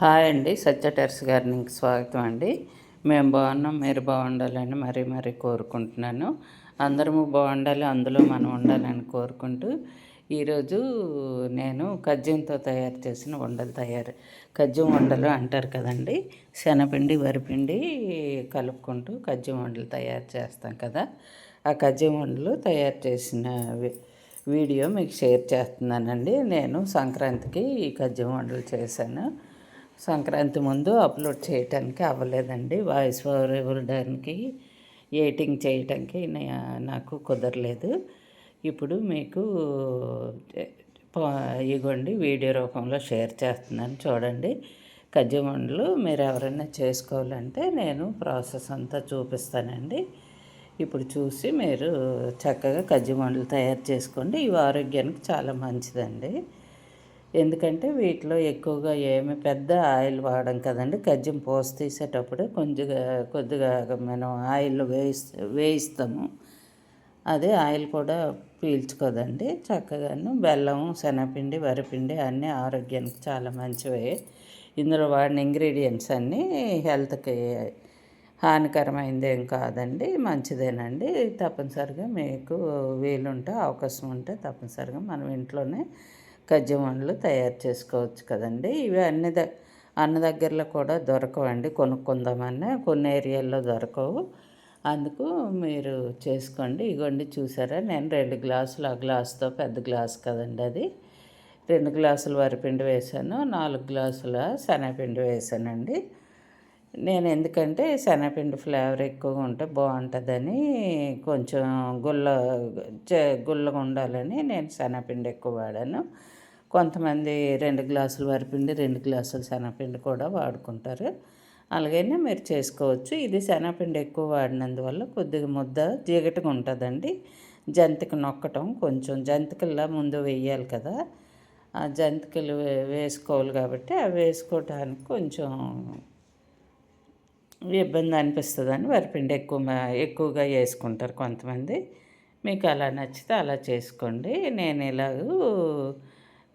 Hi అండి. సత్య టెర్స్ గారికి స్వాగతం అండి. మేము బాగున్నాం మీరు బాగుండాలని మరీ మరీ కోరుకుంటున్నాను. అందరము బాగుండాలి అందులో మనం ఉండాలని కోరుకుంటూ ఈరోజు నేను కజ్జంతో తయారు చేసిన వండలు తయారు. కజ్జం వండలు అంటారు కదండి. శనపిండి వరిపిండి కలుపుకుంటూ కజ్జం వండలు తయారు చేస్తాం కదా. ఆ కజ్జం వండలు తయారు చేసిన వీడియో మీకు షేర్ చేస్తున్నానండి. నేను సంక్రాంతికి ఈ కజ్జం వండలు చేశాను. సంక్రాంతి ముందు అప్లోడ్ చేయటానికి అవ్వలేదండి. వాయిస్ ఓవర్ ఇవ్వడానికి ఎడిటింగ్ చేయటానికి నాకు కుదరలేదు. ఇప్పుడు మీకు ఇగోండి వీడియో రూపంలో షేర్ చేస్తున్నాను చూడండి. కజ్జిమండలు మీరు ఎవరైనా చేసుకోవాలంటే నేను ప్రాసెస్ అంతా చూపిస్తానండి. ఇప్పుడు చూసి మీరు చక్కగా కజ్జిమండలు తయారు చేసుకోండి. ఇవి ఆరోగ్యానికి చాలా మంచిదండి. ఎందుకంటే వీటిలో ఎక్కువగా ఏమి పెద్ద ఆయిల్ వాడడం కదండి. కజ్జిం పోసి తీసేటప్పుడు కొద్దిగా కొద్దిగా మనం ఆయిల్ వేయి వేయిస్తాము. అదే ఆయిల్ కూడా పీల్చుకోదండి. చక్కగాను బెల్లం శనగపిండి వరిపిండి అన్నీ ఆరోగ్యానికి చాలా మంచివే. ఇందులో వాడిన ఇంగ్రీడియంట్స్ అన్నీ హెల్త్కి హానికరమైంది ఏం కాదండి. మంచిదేనండి. తప్పనిసరిగా మీకు వీలుంటే అవకాశం ఉంటే తప్పనిసరిగా మనం ఇంట్లోనే వండలు తయారు చేసుకోవచ్చు కదండి. ఇవి అన్ని ద అన్న దగ్గరలో కూడా దొరకవండి. కొనుక్కుందామని కొన్ని ఏరియాల్లో దొరకవు. అందుకు మీరు చేసుకోండి. ఇగోండి చూసారా? నేను రెండు గ్లాసులు ఆ గ్లాసుతో పెద్ద గ్లాస్ కదండి అది. రెండు గ్లాసులు వరిపిండి వేసాను. నాలుగు గ్లాసుల శనగపిండి వేసానండి. నేను ఎందుకంటే శనగపిండి ఫ్లేవర్ ఎక్కువగా ఉంటే బాగుంటుందని కొంచెం గుల్ల గుల్లగా ఉండాలని నేను శనగపిండి ఎక్కువ వాడాను. కొంతమంది రెండు గ్లాసులు వరిపిండి రెండు గ్లాసులు శనగపిండి కూడా వాడుకుంటారు. అలాగైనా మీరు చేసుకోవచ్చు. ఇది శనగపిండి ఎక్కువ వాడినందువల్ల కొద్దిగా ముద్ద జిగటగా ఉంటుందండి. జంతిక నొక్కటం కొంచెం జంతికల్లా ముందు వేయాలి కదా. ఆ జంతికలు వేసుకోవాలి కాబట్టి అవి వేసుకోవటానికి కొంచెం ఇబ్బంది అనిపిస్తుందని వరిపిండి ఎక్కువ ఎక్కువగా వేసుకుంటారు కొంతమంది. మీకు అలా నచ్చితే అలా చేసుకోండి. నేను ఇలాగూ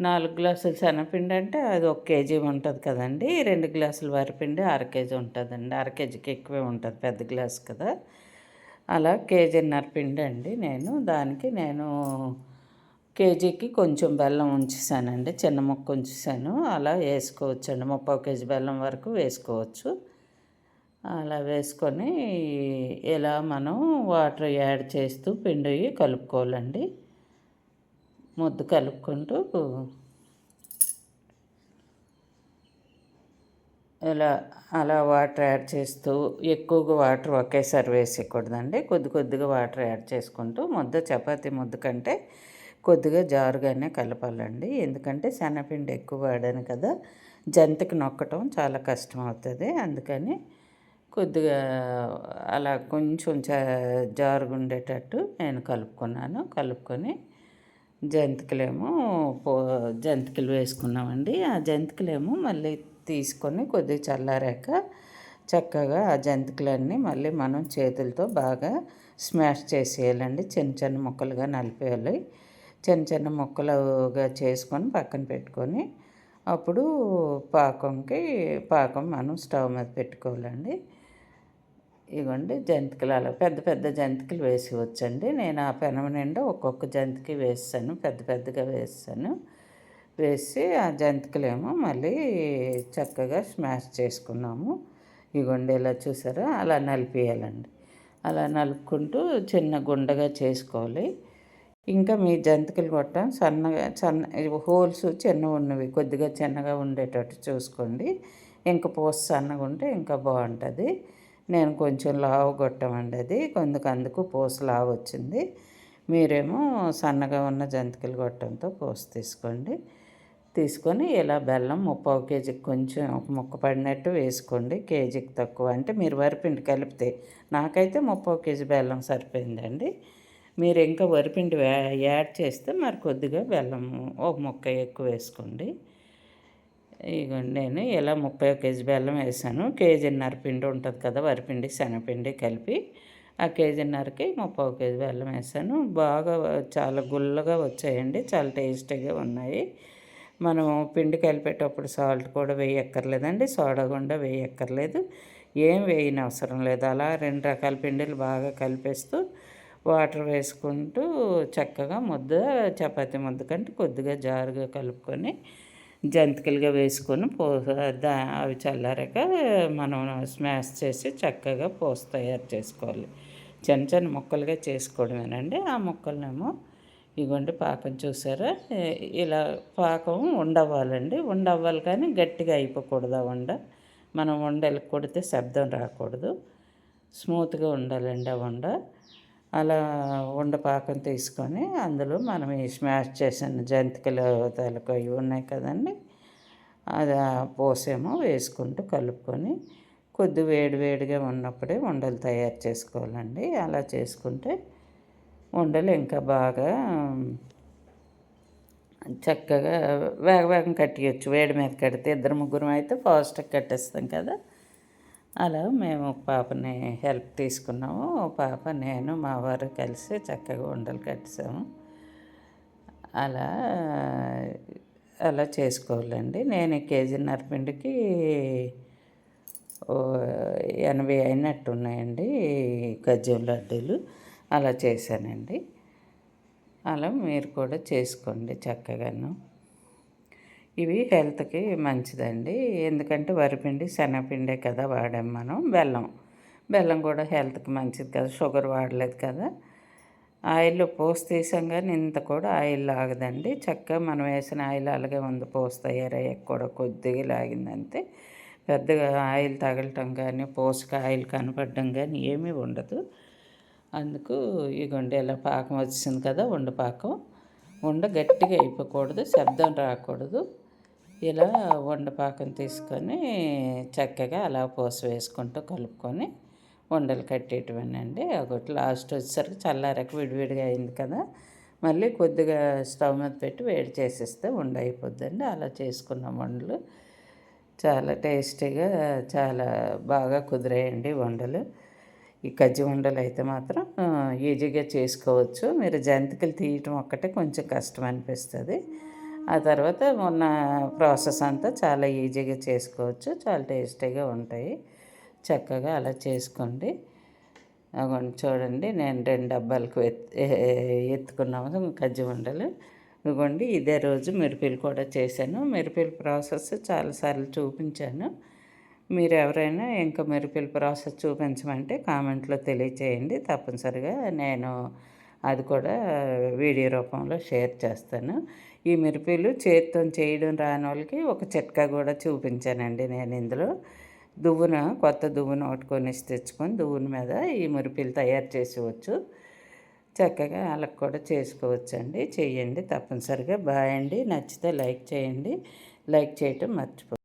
నాలుగు గ్లాసులు శనగపిండి అంటే అది ఒక కేజీ ఉంటుంది కదండి. రెండు గ్లాసులు వరిపిండి అర కేజీ ఉంటుందండి. అర కేజీకి ఎక్కువే ఉంటుంది పెద్ద గ్లాస్ కదా. అలా కేజీన్నర పిండి అండి నేను. దానికి నేను కేజీకి కొంచెం బెల్లం ఉంచేసానండి. చిన్న ముక్క ఉంచేసాను. అలా వేసుకోవచ్చు అండి ముప్పై కేజీ బెల్లం వరకు వేసుకోవచ్చు. అలా వేసుకొని ఇలా మనం వాటర్ యాడ్ చేస్తూ పిండి కలుపుకోవాలండి. ముద్దు కలుపుకుంటూ ఇలా అలా వాటర్ యాడ్ చేస్తూ ఎక్కువగా వాటర్ ఒకేసారి వేసేయకూడదండి. కొద్ది కొద్దిగా వాటర్ యాడ్ చేసుకుంటూ ముద్ద చపాతి ముద్ద కంటే కొద్దిగా జారుగానే కలపాలండి. ఎందుకంటే శనగపిండి ఎక్కువ వాడాను కదా జంతికి నొక్కటం చాలా కష్టం అవుతుంది అందుకని కొద్దిగా అలా కొంచెం జారుగా ఉండేటట్టు నేను కలుపుకున్నాను. కలుపుకొని జంతికలేమో పో జంతికలు వేసుకున్నామండి. ఆ జంతికలేమో మళ్ళీ తీసుకొని కొద్దిగా చల్లారాక చక్కగా ఆ జంతికలన్నీ మళ్ళీ మనం చేతులతో బాగా స్మాష్ చేసేయాలండి. చిన్న చిన్న ముక్కలుగా నలిపేయాలి. చిన్న చిన్న ముక్కలుగా చేసుకొని పక్కన పెట్టుకొని అప్పుడు పాకంకి పాకం మనం స్టవ్ మీద పెట్టుకోవాలండి. ఇవ్వండి జంతికలు అలా పెద్ద పెద్ద జంతికలు వేసి వచ్చండి. నేను ఆ పెనం నిండా ఒక్కొక్క జంతికి వేసాను పెద్ద పెద్దగా వేసాను వేసి ఆ జంతికలేమో మళ్ళీ చక్కగా స్మాష్ చేసుకున్నాము. ఇగోండి ఇలా చూసారా? అలా నలిపేయాలండి. అలా నలుపుకుంటూ చిన్న గుండగా చేసుకోవాలి. ఇంకా మీ జంతికలు కొట్టడం సన్నగా సన్న హోల్స్ చిన్నగా ఉన్నవి కొద్దిగా చిన్నగా ఉండేటట్టు చూసుకోండి. ఇంకా పూస సన్నగా ఉంటే ఇంకా బాగుంటుంది. నేను కొంచెం లావు కొట్టమండి అది. కొందుకు అందుకు పూస లావు వచ్చింది. మీరేమో సన్నగా ఉన్న జంతికలు గొట్టంతో పూస తీసుకోండి. తీసుకొని ఇలా బెల్లం ముప్పావు కేజీకి కొంచెం ఒక ముక్క పడినట్టు వేసుకోండి. కేజీకి తక్కువ. అంటే మీరు వరిపిండి కలిపితే నాకైతే ముప్పావు కేజీ బెల్లం సరిపోయిందండి. మీరు ఇంకా వరిపిండి యాడ్ చేస్తే మరి కొద్దిగా బెల్లం ఒక ముక్క ఎక్కువ వేసుకోండి. ఇగోండి నేను ఇలా ముప్పై కేజీ బెల్లం వేసాను. కేజీన్నర పిండి ఉంటుంది కదా వరిపిండి శనగపిండి కలిపి ఆ కేజీన్నరకి ముప్పై కేజీ బెల్లం వేసాను. బాగా చాలా గుల్లగా వచ్చాయండి చాలా టేస్టీగా ఉన్నాయి. మనం పిండి కలిపేటప్పుడు సాల్ట్ కూడా వేయక్కర్లేదండి సోడా గుండా వేయక్కర్లేదు. ఏం వేయని అవసరం లేదు అలా రెండు రకాల పిండిలు బాగా కలిపేస్తూ వాటర్ వేసుకుంటూ చక్కగా ముద్ద చపాతి ముద్ద కంటే కొద్దిగా జారుగా కలుపుకొని జంతికలుగా వేసుకొని పో దా అవి చల్లారాక మనం స్మాష్ చేసి చక్కగా పోస్ తయారు చేసుకోవాలి. చిన్న చిన్న ముక్కలుగా చేసుకోవడమేనండి. ఆ ముక్కలనేమో ఇగోండి పాకం చూసారా? ఇలా పాకం ఉండవ్వాలండి. ఉండవ్వాలి కానీ గట్టిగా అయిపోకూడదు ఆ వండ. మనం ఉండలు కొడితే శబ్దం రాకూడదు. స్మూత్గా ఉండాలండి ఆ వండ. అలా ఉండపాకం తీసుకొని అందులో మనం ఈ స్మాష్ చేసిన జంతికలు తలకు ఇవి ఉన్నాయి కదండి. అది పోసేమో వేసుకుంటూ కలుపుకొని కొద్ది వేడి వేడిగా ఉన్నప్పుడే ఉండలు తయారు చేసుకోవాలండి. అలా చేసుకుంటే ఉండలు ఇంకా బాగా చక్కగా వేగ వేగం కట్టేయచ్చు. వేడి మీద కడితే ఇద్దరు ముగ్గురం అయితే ఫాస్ట్గా కట్టేస్తాం కదా. అలా మేము పాపని హెల్ప్ తీసుకున్నాము. పాప నేను మా వారు కలిసి చక్కగా ఉండలు కట్టేసాము అలా అలా చేసుకోవాలండి. నేను కేజీన్నర పిండికి ఎనభై అయినట్టు ఉన్నాయండి గజ్జం లడ్డూలు. అలా చేశానండి. అలా మీరు కూడా చేసుకోండి చక్కగాను. ఇవి హెల్త్కి మంచిదండి. ఎందుకంటే వరిపిండి శనగపిండే కదా వాడాం మనం. బెల్లం బెల్లం కూడా హెల్త్కి మంచిది కదా. షుగర్ వాడలేదు కదా. ఆయిల్ పోసి తీసాం కానీ ఇంత కూడా ఆయిల్ లాగదండి. చక్కగా మనం వేసిన ఆయిల్ అలాగే ఉంది. పోసి తయారయ్యాక కూడా కొద్దిగా లాగిందంతే. పెద్దగా ఆయిల్ తగలటం కానీ పోసుక ఆయిల్ కనపడడం కానీ ఏమీ ఉండదు. అందుకు ఇగోండి ఇలా పాకం వచ్చింది కదా ఉండ పాకం. ఉండ గట్టిగా అయిపోకూడదు. శబ్దం రాకూడదు. ఇలా వండపాకం తీసుకొని చక్కగా అలా పోసి వేసుకుంటూ కలుపుకొని ఉండలు కట్టేటివనండి. ఒకటి లాస్ట్ వచ్చేసరికి చల్లారక విడివిడిగా అయింది కదా. మళ్ళీ కొద్దిగా స్టవ్ మీద పెట్టి వేడి చేసేస్తే ఉండ అయిపోద్దండి. అలా చేసుకున్న వండలు. చాలా టేస్టీగా చాలా బాగా కుదిరాయండి వండలు. ఈ కజ్జి ఉండలు అయితే మాత్రం ఈజీగా చేసుకోవచ్చు. మీరు జంతికలు తీయటం ఒక్కటే కొంచెం కష్టం అనిపిస్తుంది. ఆ తర్వాత మొన్న ప్రాసెస్ అంతా చాలా ఈజీగా చేసుకోవచ్చు చాలా టేస్టీగా ఉంటాయి. చక్కగా అలా చేసుకోండి. అగోండి చూడండి నేను రెండు డబ్బాలకు ఎత్తుకున్నాము. కజ్జి ఉండలు ఇదిగోండి ఇదే రోజు మిరపలు కూడా చేశాను. మిరపల ప్రాసెస్ చాలాసార్లు చూపించాను. మీరు ఎవరైనా ఇంకా మెరుపుల ప్రాసెస్ చూపించమంటే కామెంట్లో తెలియచేయండి. తప్పనిసరిగా నేను అది కూడా వీడియో రూపంలో షేర్ చేస్తాను. ఈ మిరపలు చేతితో చేయడం రాని వాళ్ళకి ఒక చిట్కా కూడా చూపించానండి నేను ఇందులో. దువ్వున కొత్త దువ్వును ఒకటి తెచ్చుకొని దువ్వుని మీద ఈ మిరపలు తయారు చేసేవచ్చు చక్కగా వాళ్ళకి కూడా చేసుకోవచ్చు అండి చేయండి తప్పనిసరిగా. బాయ్ అండి. నచ్చితే లైక్ చేయండి. లైక్ చేయటం మర్చిపో